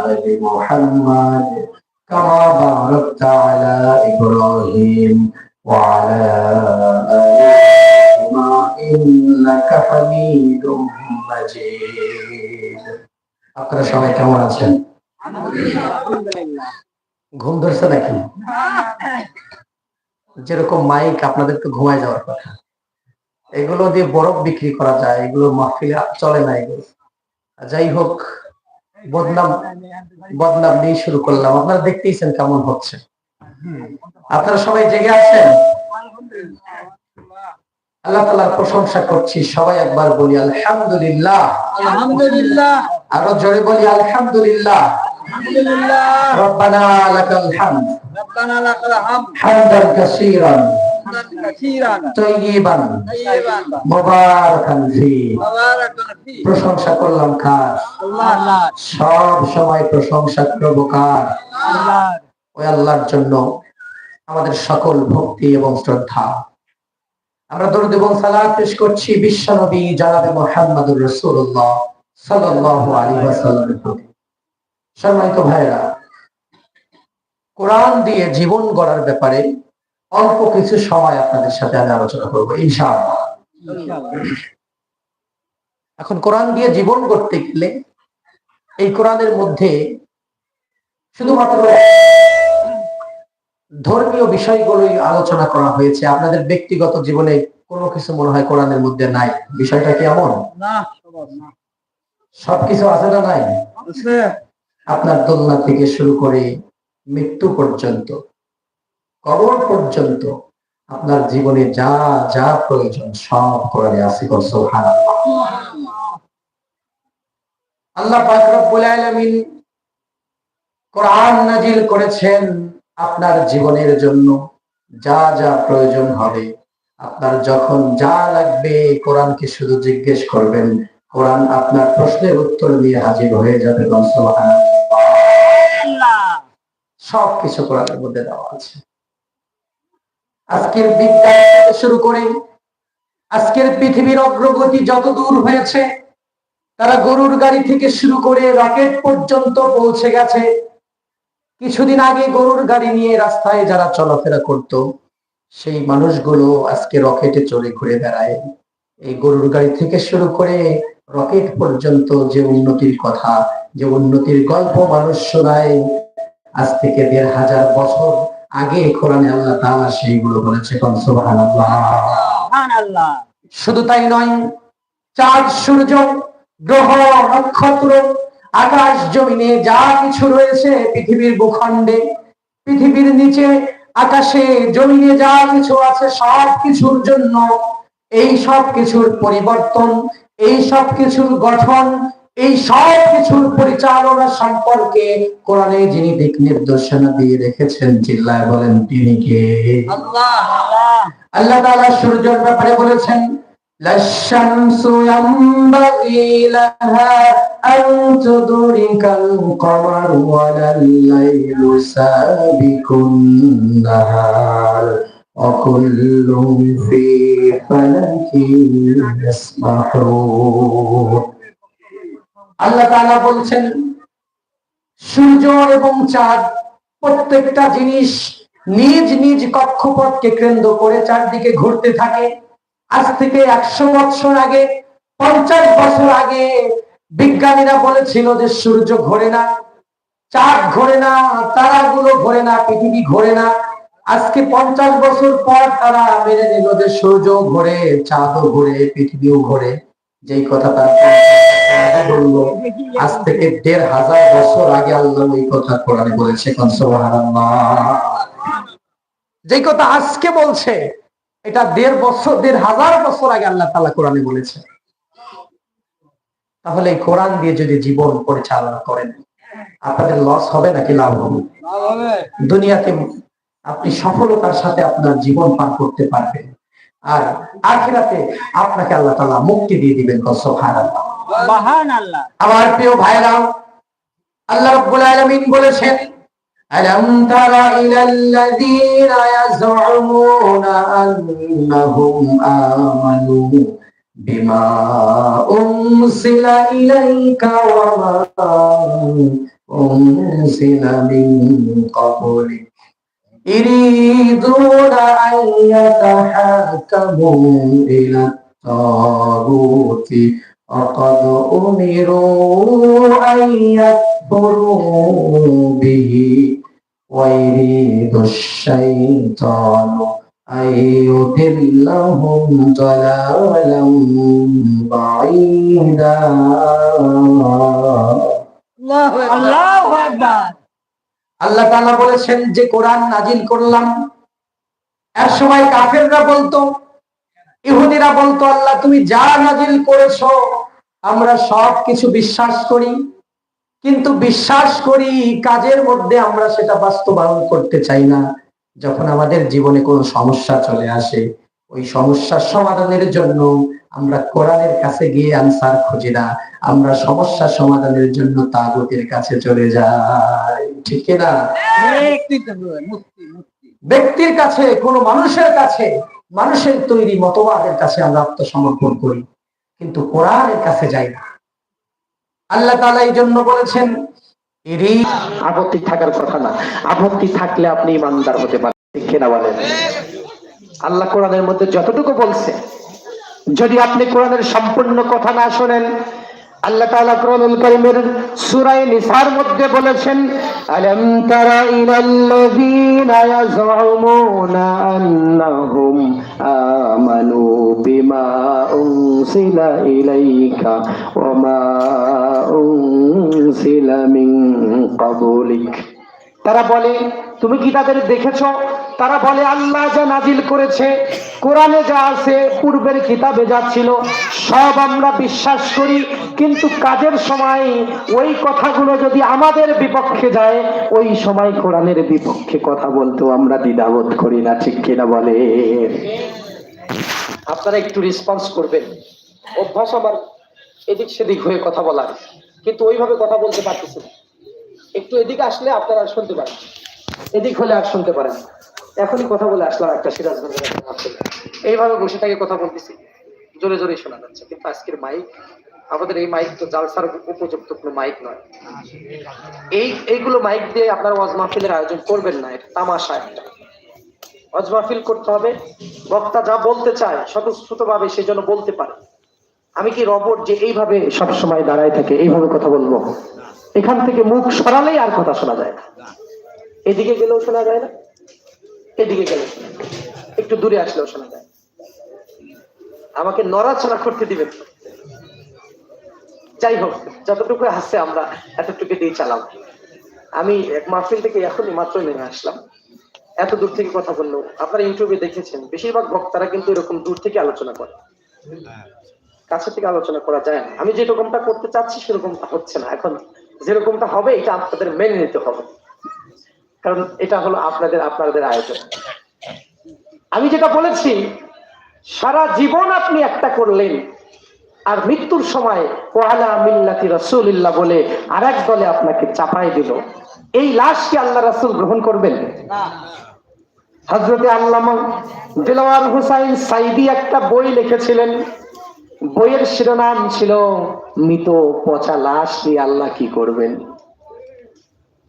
آل محمد كما باركت على إبراهيم وعلى آل إبراهيم إنك حميد مجيد আপনারা সবাই কেমন আছেন ঘুম ধরছে নাকি যেরকম মাইক আপনাদের তো ঘুমায় যাওয়ার কথা এগুলো দিয়ে বরফ বিক্রি করা যায় এগুলো মাহফিলে চলে না এগুলো যাই হোক বদনাম বদনাম নিয়ে শুরু করলাম। আপনারা দেখতেইছেন কেমন হচ্ছে। আপনারা সবাই জেগে আছেন? আল্লাহ তালার প্রশংসা করছি সবাই একবার বলি আলহামদুলিল্লাহ। আলহামদুলিল্লাহ। আরও জোরে বলি আলহামদুলিল্লাহ। আলহামদুলিল্লাহ। রব্বানা লাকাল হামদ। রব্বানা লাকাল হামদ। হামদান প্রশংসা করলাম কার? সব সময় প্রশংসা কার? ওই আল্লাহর জন্য আমাদের সকল ভক্তি এবং শ্রদ্ধা। আমরা দরুদ এবং সালাত পেশ করছি বিশ্বনবী জানাবে মোহাম্মদুর রাসূলুল্লাহ সাল্লাল্লাহু আলাইহি ওয়াসাল্লামের প্রতি। সম্মানিত ভাইরা কোরআন দিয়ে জীবন গড়ার ব্যাপারে অল্প কিছু সময় আপনাদের সাথে আমি আলোচনা করব ইনশাআল্লাহ। এখন কোরআন দিয়ে জীবন করতে গেলে এই কোরআনের মধ্যে শুধুমাত্র ধর্মীয় বিষয়গুলোই আলোচনা করা হয়েছে। আপনাদের ব্যক্তিগত জীবনে কোনো কিছু মনে হয় কোরআনের মধ্যে নাই? বিষয়টা কি এমন? সবকিছু আছে না নাই? আপনার দোলনা থেকে শুরু করে মৃত্যু পর্যন্ত কবর পর্যন্ত আপনার জীবনে যা যা প্রয়োজন সব কোরআনে আছে আল্লাহ পাক রব্বুল কোরআন নাজিল করেছেন আপনার জীবনের জন্য। যা যা প্রয়োজন হবে, আপনার যখন যা লাগবে কোরআনকে শুধু জিজ্ঞেস করবেন, কোরআন আপনার প্রশ্নের উত্তর দিয়ে হাজির হয়ে যাবে সব কিছু কোরআনের মধ্যে দেওয়া আছে। আজকের বিজ্ঞান শুরু করে আজকের পৃথিবীর অগ্রগতি যত দূর হয়েছে, তারা গরুর গাড়ি থেকে শুরু করে রকেট পর্যন্ত পৌঁছে গেছে। কিছুদিন আগে গরুর গাড়ি নিয়ে রাস্তায় যারা চলাফেরা করত, সেই মানুষগুলো আজকে রকেটে চড়ে ঘুরে বেড়ায়। এই গরুর গাড়ি থেকে শুরু করে রকেট পর্যন্ত যে উন্নতির কথা, যে উন্নতির গল্প মানুষ শোনায়, আজ থেকে দেড় হাজার বছর আগে কোরআনে আল্লাহ তাআলা সেইগুলো বলেছে কোন সুবহানাল্লাহ। সুবহানাল্লাহ। শুধু তাই নয় চাঁদ সূর্য গ্রহ নক্ষত্র আকাশ জমিনে যা কিছু রয়েছে পৃথিবীর ভূখণ্ডে পৃথিবীর নিচে আকাশে জমিনে যা কিছু আছে সব কিছুর জন্য এই সব কিছুর পরিবর্তন এই সব কিছুর গঠন এই সব কিছুর পরিচালনা সম্পর্কে কোরআনে যিনি দিক নির্দেশনা দিয়ে রেখেছেন, চিল্লায় বলেন, তিনি কে? আল্লাহ আল্লাহ সূর্যের ব্যাপারে বলেছেন ইয়াসবাহুন আল্লাহ তাআলা বলছেন, সূর্য এবং চাঁদ প্রত্যেকটা জিনিস নিজ নিজ কক্ষপথকে কেন্দ্র করে চারদিকে ঘুরতে থাকে। আজ থেকে একশো বছর আগে, পঞ্চাশ বছর আগে বিজ্ঞানীরা বলেছিল যে সূর্য ঘোরে না, চাঁদ ঘোরে না, তারাগুলো ঘোরে না, পৃথিবী ঘোরে না। আজকে পঞ্চাশ বছর পর তারা মেনে নিল যে সূর্য ঘোরে, চাঁদও ঘোরে, পৃথিবীও ঘোরে। যেই কথা তার আজ থেকে দেড় হাজার বছর আগে আল্লাহ ওই কথা কোরআনে বলেছে যেই কথা আজকে বলছে এটা দেড় বছর দেড় হাজার বছর আগে আল্লাহ তালা কোরআনে বলেছে। তাহলে এই কোরআন দিয়ে যদি জীবন পরিচালনা করেন আপনাদের লস হবে নাকি লাভ হবে? লাভ হবে। দুনিয়াতে আপনি সফলতার সাথে আপনার জীবন পার করতে পারবেন। আর আখিরাতে আপনাকে আল্লাহ তাআলা মুক্তি দিয়ে দিবেন সুবহানাল্লাহ মহান আল্লাহ আমার প্রিয় ভাইরা আল্লাহ রাব্বুল আলামিন বলেছেন ألم تر إلى الذين يزعمون أنهم آمنوا بما أنزل إليك وما أنزل من قبلك يريدون أن يتحاكموا إلى الطاغوت وقد أمروا أن يكفروا به ويريد الشيطان أن يضلهم ضلالا بعيدا الله أكبر আল্লাহ তাআলা বলেছেন, যে কোরআন নাজিল করলাম, এক সময় কাফেররা বলতো, ইহুদিরা বলতো, আল্লাহ, তুমি যা নাজিল করেছ, আমরা সব কিছু বিশ্বাস করি। কিন্তু বিশ্বাস করি, কাজের মধ্যে আমরা সেটা বাস্তবায়ন করতে চাই না, যখন আমাদের জীবনে কোনো সমস্যা চলে আসে। ওই সমস্যার সমাধানের জন্য আমরা কোরআনের কাছে গিয়ে আনসার খুঁজি না। আমরা সমস্যার সমাধানের জন্য তাগুতের কাছে চলে যাই। ঠিক না? ব্যক্তির কাছে, কোনো মানুষের কাছে, মানুষের তৈরি মতবাদের কাছে আমরা আত্মসমর্পণ করি। কিন্তু কোরআনের কাছে যাই না। আল্লাহ তাআলা এই জন্য বলেছেন, এরই আপত্তি থাকার কথা না। আপত্তি থাকলে আপনি ইমানদার হতে পারেন। ঠিক কিনা বলেন? আল্লাহ কোরআনের মধ্যে যতটুকু বলছে। যদি আপনি কোরআনের সম্পূর্ণ কথা না শোনেন, আল্লাহ তাআলা কোরআনুল কারীমের সূরা নিসার মধ্যে বলেছেন, আলাম তারা ইলাল্লাযীনা ইয়াযউমুনা আন্নাহুম আমানু বিমা উনসিলা ইলাইকা ওয়া মা উনসিলা মিন ক্বাবলিক। তারা বলে, তুমি কি তাদের দেখেছ? তারা বলে, আল্লাহ যা নাজিল করেছে, কোরআনে যা আছে, পূর্বের কিতাবে যা ছিল, সব আমরা বিশ্বাস করি। কিন্তু কাজের সময় ওই কথাগুলো যদি আমাদের বিপক্ষে যায়, ওই সময় কোরআনের বিপক্ষে কথা বলতেও আমরা দ্বিধাবোধ করি না, ঠিক কিনা বলে? আপনারা একটু রেসপন্স করবেন। অভ্যাস আমার এদিক সেদিক হয়ে কথা বলার। কিন্তু ওইভাবে কথা বলতে পারতেছি না। একটু এদিকে আসলে আপনারা আর শুনতে পারেন। এদিক হলে আর শুনতে পারেন। এখনই কথা বলে আসলাম একটা সিরাজগঞ্জের এইভাবে বসে থেকে কথা বলতেছি। জোরে জোরে শোনা যাচ্ছে। কিন্তু আজকের মাইক আমাদের এই মাইক তো জালসার উপযুক্ত কোনো মাইক নয়। এই, এইগুলো মাইক দিয়ে আপনারা ওয়াজ মাহফিলের আয়োজন করবেন না। এটা তামাশা একটা। ওয়াজ মাহফিল করতে হবে। বক্তা যা বলতে চায় স্বতঃস্ফূর্ত ভাবে সেজন্য বলতে পারে। আমি কি রবট যে এইভাবে সব সময় দাঁড়ায় থাকে, এইভাবে কথা বলব? এখান থেকে মুখ সরালেই আর কথা শোনা যায় না। এদিকে গেলেও শোনা যায় না এদিকে গেলেও শোনা একটু দূরে আসলেও শোনা যায় আমাকে নড়াচড়া করতে দিবেন যাই হোক যতটুকু আছে আমরা এতটুকু দিয়ে চালাম আমি এক মাহফিল থেকে এখনই মাত্র নেমে আসলাম। এত দূর থেকে কথা বলল। আপনারা ইউটিউবে দেখেছেন বেশিরভাগ বক্তারা কিন্তু এরকম দূর থেকে আলোচনা করে। কাছে থেকে আলোচনা করা যায় না। আমি যেরকমটা করতে চাচ্ছি সেরকমটা হচ্ছে না। এখন যেরকমটা হবে এটা আপনাদের মেনে নিতে হবে। কারণ এটা হলো আপনাদের আপনাদের আয়োজন। আমি যেটা বলেছি সারা জীবন আপনি একটা করলেন আর মৃত্যুর সময় ওয়ালা মিল্লাতি রাসূলিল্লাহ বলে আর এক দলে আপনাকে চাপাই দিল। এই লাশ কি আল্লাহ রাসুল গ্রহণ করবেন? হজরতে আল্লামা দিলওয়ার হুসাইন সাইদি একটা বই লিখেছিলেন বইয়ের শিরোনাম ছিল, মৃত পচা লাশ নিয়ে আল্লাহ কি করবেন?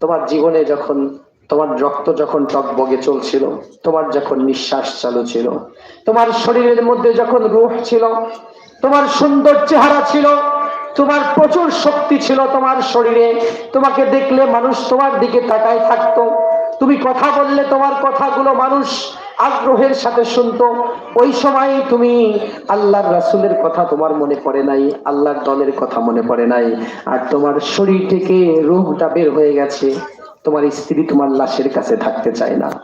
তোমার জীবনে যখন, তোমার রক্ত যখন টকবগে চলছিল, তোমার যখন নিঃশ্বাস চালু ছিল, তোমার শরীরের মধ্যে যখন রূহ ছিল, তোমার সুন্দর চেহারা ছিল, তোমার প্রচুর শক্তি ছিল তোমার শরীরে, তোমাকে দেখলে মানুষ তোমার দিকে তাকায় থাকতো। তুমি কথা বললে, তোমার কথাগুলো মানুষ আগ্রহের সাথে শুনতো। ওই সময় তুমি আল্লাহর রাসুলের কথা তোমার মনে পড়ে নাই, আল্লাহর দলের কথা মনে পড়ে নাই, আর তোমার শরীর থেকে রোগটা বের হয়ে গেছে। তোমার স্ত্রী তোমার লাশের কাছে থাকতে চায় না।